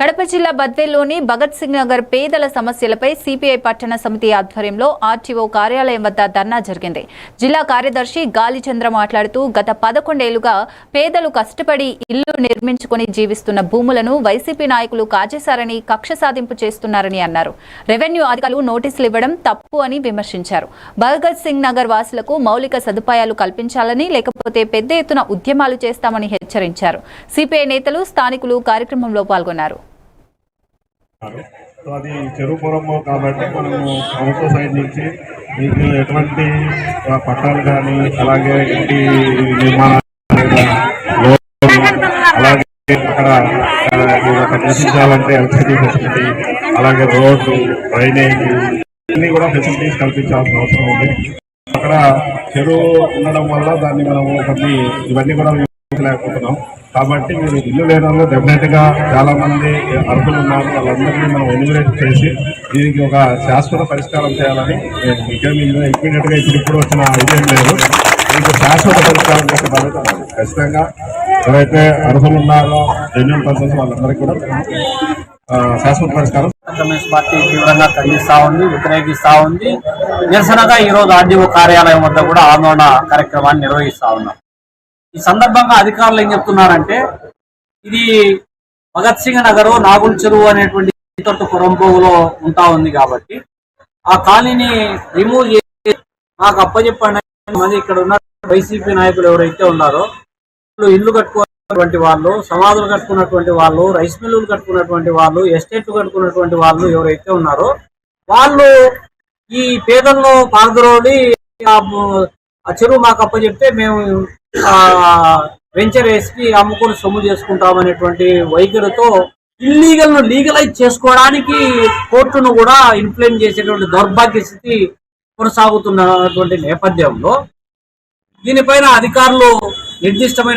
కడప జిల్లా బద్వేల్లోని భగత్ సింగ్ నగర్ పేదల సమస్యలపై సిపిఐ పట్టణ సమితి ఆధ్వర్యంలో ఆర్టీఓ కార్యాలయం వద్ద ధర్నా జరిగింది. జిల్లా కార్యదర్శి గాలిచంద్ర మాట్లాడుతూ గత పదకొండేళ్ళుగా పేదలు కష్టపడి ఇల్లు నిర్మించుకుని జీవిస్తున్న భూములను వైసీపీ నాయకులు కాజేశారని కక్ష సాధింపు చేస్తున్నారని అన్నారు. రెవెన్యూ అధికారులు నోటీసులు ఇవ్వడం తప్పు అని విమర్శించారు. భగత్ సింగ్ నగర్ వాసులకు మౌలిక సదుపాయాలు కల్పించాలని లేకపోతే పెద్ద ఎత్తున ఉద్యమాలు చేస్తామని హెచ్చరించారు. సిపిఐ నేతలు స్థానికులు కార్యక్రమంలో పాల్గొన్నారు. సో అది చెరుపురం కాబట్టి మనము ప్రభుత్వ సైడ్ నుంచి మీకు ఎటువంటి పట్టాలు కానీ అలాగే ఇంటి నిర్మాణాలు అలాగే అక్కడ నివసించాలంటే ఎలక్ట్రిసిటీ ఫెసిలిటీ అలాగే రోడ్డు డ్రైనేజ్ ఇవన్నీ కూడా ఫెసిలిటీస్ కల్పించాల్సిన అవసరం ఉంది. అక్కడ చెరువు ఉండడం వల్ల దాన్ని మనము కొన్ని ఇవన్నీ కూడా లేకపోతున్నాం కాబట్టి మీరు ఇల్లు లేనంలో డెఫినెట్గా చాలా మంది అర్హులు ఉన్నారు వాళ్ళందరినీ మనం ఎన్యూరేట్ చేసి దీనికి ఒక శాశ్వత పరిష్కారం చేయాలని నేను ఇమీడియట్గా ఇప్పుడు ఇప్పుడు వచ్చిన ఐడియం లేదు. మీకు శాశ్వత పరిష్కారం చేసే బాధ్యత ఖచ్చితంగా ఎవరైతే అర్హులు ఉన్నారో జెన్యున్ పర్సన్స్ వాళ్ళందరికీ కూడా శాశ్వత పరిష్కారం. కమ్యూనిస్ట్ పార్టీ తీవ్రంగా ఖండిస్తా ఉంది వ్యతిరేకిస్తా ఉంది. నిరసనగా ఈ రోజు ఆర్డీఓ కార్యాలయం వద్ద కూడా ఆందోళన కార్యక్రమాన్ని నిర్వహిస్తా ఉన్నాం. ఈ సందర్భంగా అధికారులు ఏం చెప్తున్నారంటే ఇది భగత్ సింగ్ నగర్ నాగుల చెరువు అనేటువంటి తొట్టు పురంపోగులో ఉంటా ఉంది కాబట్టి ఆ కాలనీని రిమూవ్ చేసి మాకు అప్పచెప్పండి మంది ఇక్కడ ఉన్న వైసీపీ నాయకులు ఎవరైతే ఉన్నారో వాళ్ళు ఇల్లు కట్టుకున్నటువంటి వాళ్ళు సమాధులు కట్టుకున్నటువంటి వాళ్ళు రైస్ మిల్లులు కట్టుకున్నటువంటి వాళ్ళు ఎస్టేట్లు కట్టుకున్నటువంటి వాళ్ళు ఎవరైతే ఉన్నారో వాళ్ళు ఈ పేదల్లో పాల్గొని ఆ చెరువు మాకు అప్పచెప్తే మేము వెంచర్ వేసి అమ్ముకొని సొమ్ము చేసుకుంటామనేటువంటి వైఖరితో ఇల్లీగల్ను లీగలైజ్ చేసుకోవడానికి కోర్టును కూడా ఇన్ఫ్లుయెన్స్ చేసేటువంటి దౌర్భాగ్య స్థితి కొనసాగుతున్నటువంటి నేపథ్యంలో దీనిపైన అధికారులు నిర్దిష్టమైన